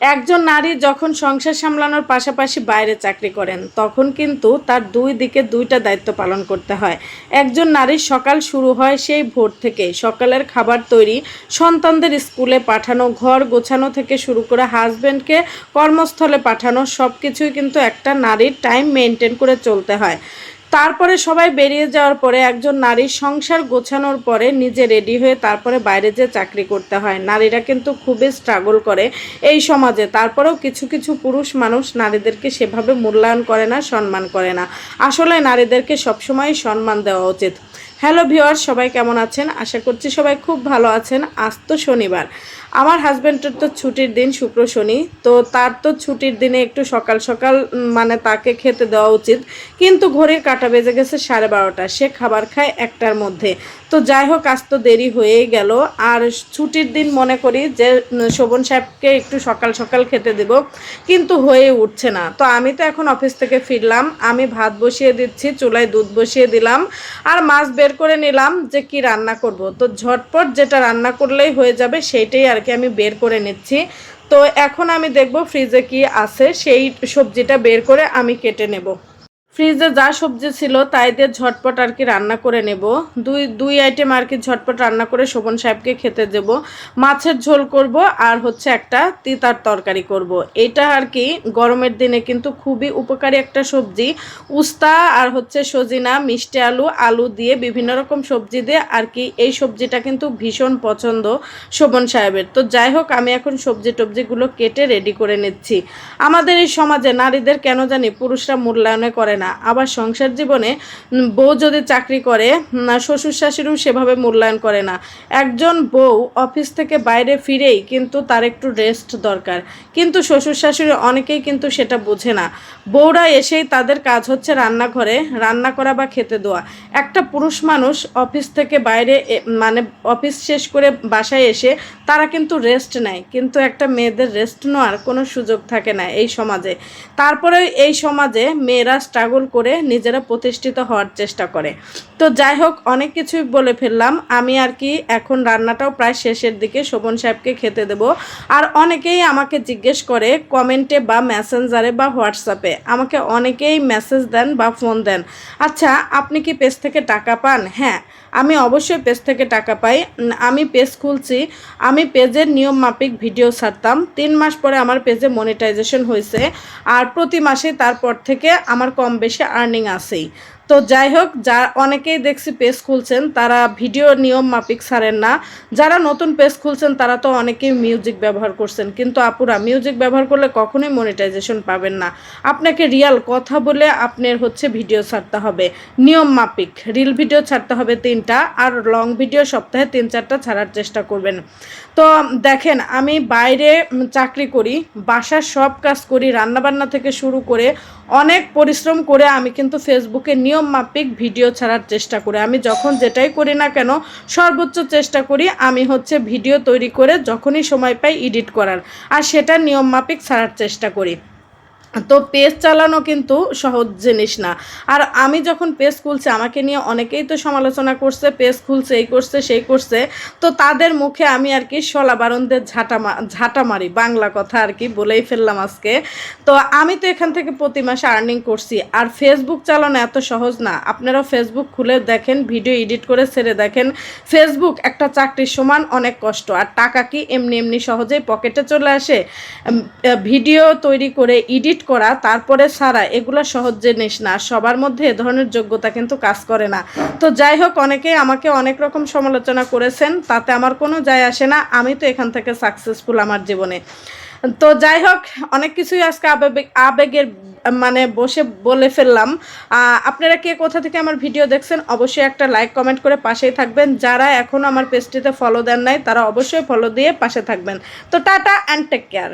একজন নারী যখন সংসার সামলানোর পাশাপাশি বাইরে চাকরি করেন, তখন কিন্তু তার দুই দিকে দুইটা দায়িত্ব পালন করতে হয়। একজন নারীর সকাল শুরু হয় সেই ভোর থেকে, সকালের খাবার তৈরি, সন্তানদের স্কুলে পাঠানো, ঘর গোছানো থেকে শুরু করে হাজব্যান্ডকে কর্মস্থলে পাঠানো সব কিছুই কিন্তু একটা নারীর টাইম মেনটেন করে চলতে হয়। তারপরে সবাই বেরিয়ে যাওয়ার পরে একজন নারীর সংসার গোছানোর পরে নিজে রেডি হয়ে তারপরে বাইরে যে চাকরি করতে হয়। নারীরা কিন্তু খুবই স্ট্রাগল করে এই সমাজে। তারপরেও কিছু কিছু পুরুষ মানুষ নারীদেরকে সেভাবে মূল্যায়ন করে না, সম্মান করে না। আসলে নারীদেরকে সবসময় সম্মান দেওয়া উচিত। হ্যালো ভিওয়ার সবাই কেমন আছেন? আশা করছি সবাই খুব ভালো আছেন। আজ তো শনিবার। আমার হাজব্যান্ডের তো ছুটির দিন, শুক্র শনি। তো তার তো ছুটির দিনে একটু সকাল সকাল মানে তাকে খেতে দেওয়া উচিত। কিন্তু ঘড়ির কাটা বেজে গেছে সাড়ে বারোটা। সে খাবার খায় একটার মধ্যে। তো যাই হোক, আজ তো দেরি হয়েই গেল। আর ছুটির দিন মনে করি যে শোভন সাহেবকে একটু সকাল সকাল খেতে দেব। কিন্তু হয়ে উঠছে না। তো আমি তো এখন অফিস থেকে ফিরলাম। আমি ভাত বসিয়ে দিচ্ছি, চুলায় দুধ বসিয়ে দিলাম। আর মাছ বের করে নিলাম যে কি রান্না করব। তো ঝটপট যেটা রান্না করলেই হয়ে যাবে সেইটাই আর কি আমি বের করে নিচ্ছি। তো এখন আমি দেখব ফ্রিজে কি আছে, সেই সবজিটা বের করে আমি কেটে নেব। ফ্রিজে যা সবজি ছিল তাই দিয়ে ঝটপট আর কি রান্না করে নেব। দুই দুই আইটেম আর কি ঝটপট রান্না করে শোভন সাহেবকে খেতে দেব। মাছের ঝোল করব আর হচ্ছে একটা তিতার তরকারি করব। এটা আর কি গরমের দিনে কিন্তু খুবই উপকারী একটা সবজি। উস্তা আর হচ্ছে সজিনা, মিষ্টি আলু আলু দিয়ে বিভিন্ন রকম সবজি দিয়ে আর কি এই সবজিটা কিন্তু ভীষণ পছন্দ শোভন সাহেবের। তো যাই হোক, আমি এখন সবজি টবজিগুলো কেটে রেডি করে নিচ্ছি। আমাদের এই সমাজে নারীদের কেন জানি পুরুষরা মূল্যায়নে করে না। আবার সংসার জীবনে বউ যদি চাকরি করে শ্বশুর শাশুড়িও সেভাবে মূল্যায়ন করে না। একজন বউ অফিস থেকে বাইরে ফিরেই কিন্তু তার একটু রেস্ট দরকার। কিন্তু শ্বশুর শাশুড়ি অনেকেই কিন্তু সেটা বোঝে না। বউরা এসেই তাদের কাজ হচ্ছে রান্নাঘরে, রান্না করা বা খেতে দেওয়া। একটা পুরুষ মানুষ অফিস থেকে বাইরে মানে অফিস শেষ করে বাসায় এসে তারা কিন্তু রেস্ট নেয়। কিন্তু একটা মেয়েদের রেস্ট নেওয়ার কোনো সুযোগ থাকে না এই সমাজে। তারপরে এই সমাজে মেয়েরা স্ট্রাগল করে নিজেরা প্রতিষ্ঠিত হওয়ার চেষ্টা করে। তো যাই হোক, অনেক কিছুই বলে ফেললাম। আমি আর কি এখন রান্নাটাও প্রায় শেষের দিকে শোভন সাহেবকে খেতে দেব। আর অনেকেই আমাকে জিজ্ঞেস করে কমেন্টে বা মেসেঞ্জারে বা হোয়াটসঅ্যাপে। আমাকে অনেকেই মেসেজ দেন বা ফোন দেন। আচ্ছা আপনি কি পেজ থেকে টাকা পান? হ্যাঁ আমি অবশ্যই পেজ থেকে টাকা পাই। আমি পেজ খুলছি। আমি পেজের নিয়ম মাফিক ভিডিও ছাড়তাম। তিন মাস পরে আমার পেজে মনিটাইজেশন হয়েছে। আর প্রতি মাসে তারপর থেকে আমার কম বেশি আর্নিং আছেই তো যাই হোক, যা অনেকেই দেখছি পেজ খুলছেন, তারা ভিডিও নিয়ম মাফিক ছাড়েন না। যারা নতুন পেজ খুলছেন, তারা তো অনেকেই মিউজিক ব্যবহার করছেন। কিন্তু আপুরা মিউজিক ব্যবহার করলে কখনোই মনিটাইজেশন পাবেন না। আপনাকে রিয়াল কথা বলে আপনার হচ্ছে ভিডিও ছাড়তে হবে। নিয়ম মাফিক রিল ভিডিও ছাড়তে হবে তিনটা, আর লং ভিডিও সপ্তাহে তিন চারটা ছাড়ার চেষ্টা করবেন। তো দেখেন, আমি বাইরে চাকরি করি, বাসার সব কাজ করি, রান্নাবান্না থেকে শুরু করে অনেক পরিশ্রম করে আমি কিন্তু ফেসবুকে নিয়ম মাফিক ভিডিও ছাড়ার চেষ্টা করি। আমি যখন যেটাই করি না কেন, সর্বোচ্চ চেষ্টা করি আমি হচ্ছে ভিডিও তৈরি করে যখনই সময় পাই এডিট করার। আর সেটা নিয়ম মাফিক ছাড়ার চেষ্টা করি। তো পেজ চালানো কিন্তু সহজ জিনিস না। আর আমি যখন পেজ খুলছি, আমাকে নিয়ে অনেকেই তো সমালোচনা করছে, পেজ খুলছে, এই করছে, সেই করছে। তো তাদের মুখে আমি আর কি শলাবারণদের ঝাঁটা মা- ঝাঁটা মারি, বাংলা কথা আর কি বলেই ফেললাম আজকে। তো আমি তো এখান থেকে প্রতি মাসে আর্নিং করছি। আর ফেসবুক চালানো এত সহজ না। আপনারা ফেসবুক খুলে দেখেন ভিডিও এডিট করে ছেড়ে দেখেন। ফেসবুক একটা চাকরির সমান অনেক কষ্ট। আর টাকা কি এমনি এমনি সহজেই পকেটে চলে আসে? ভিডিও তৈরি করে এডিট করা, তারপরে সারা, এগুলো সহজ জিনিস না। সবার মধ্যে এ ধরনের যোগ্যতা কিন্তু কাজ করে না। তো যাই হোক, অনেকেই আমাকে অনেক রকম সমালোচনা করেছেন, তাতে আমার কোনো যায় আসে না। আমি তো এখান থেকে সাকসেসফুল আমার জীবনে। তো যাই হোক, অনেক কিছুই আজকে আবেগ, আবেগের মানে বসে বলে ফেললাম। আপনারা কে কোথা থেকে আমার ভিডিও দেখছেন, অবশ্যই একটা লাইক কমেন্ট করে পাশেই থাকবেন। যারা এখনও আমার পেজটিতে ফলো দেন নাই, তারা অবশ্যই ফলো দিয়ে পাশে থাকবেন। তো টাটা অ্যান্ড টেক কেয়ার